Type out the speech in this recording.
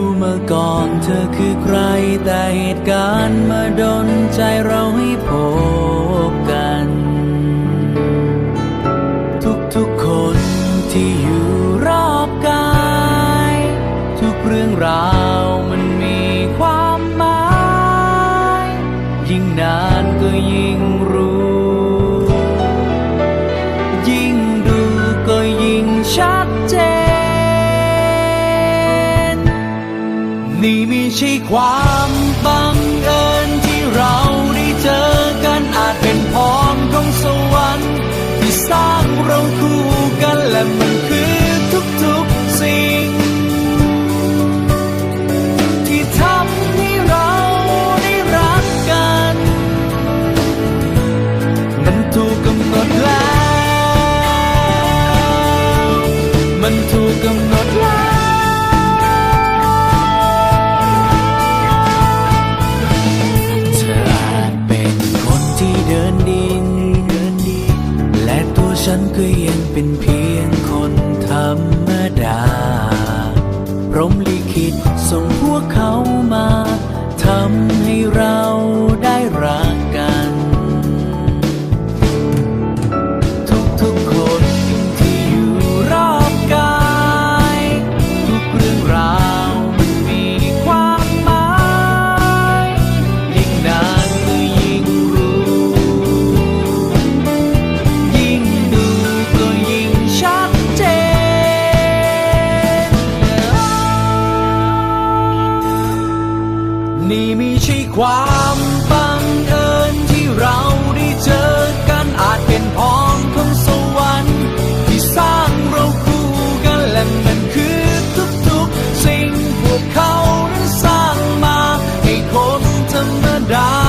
้ ก่อนเธอคือใครแต่เหตุการณ์มาดนใจเราให้พบกัน ทุกๆคนที่อยู่รอบกาย ทุกเรื่องราวมันมีความหมาย ยิ่งนานก็ยิ่งรู้ ยิ่งดูก็ยิ่งชัดเจน นี่ไม่ใช่ความบังเอิญที่เราได้เจอกันอาจเป็นพรของสวรรค์ที่สร้างเราคู่กันและมันคือทุกๆสิ่ง ที่ทำให้เราได้รักกัน มันถูกกำหนดแล้ว มันถูก ดิน และตัวฉันก็ยังเป็นเพียงคนธรรมดา พรหมลิขิตส่งพวกเขามาทำให้เราได้รักกัน ทุกๆคนที่อยู่รอบกาย ทุกเรื่องราว นี่ไม่ใช่ความบังเอิญที่เราได้เจอกันอาจเป็นพรของสวรรค์ที่สร้างเราคู่กันและมันคือทุกๆ สิ่งพวกเขานั้นสร้างมาให้คนธรรมดา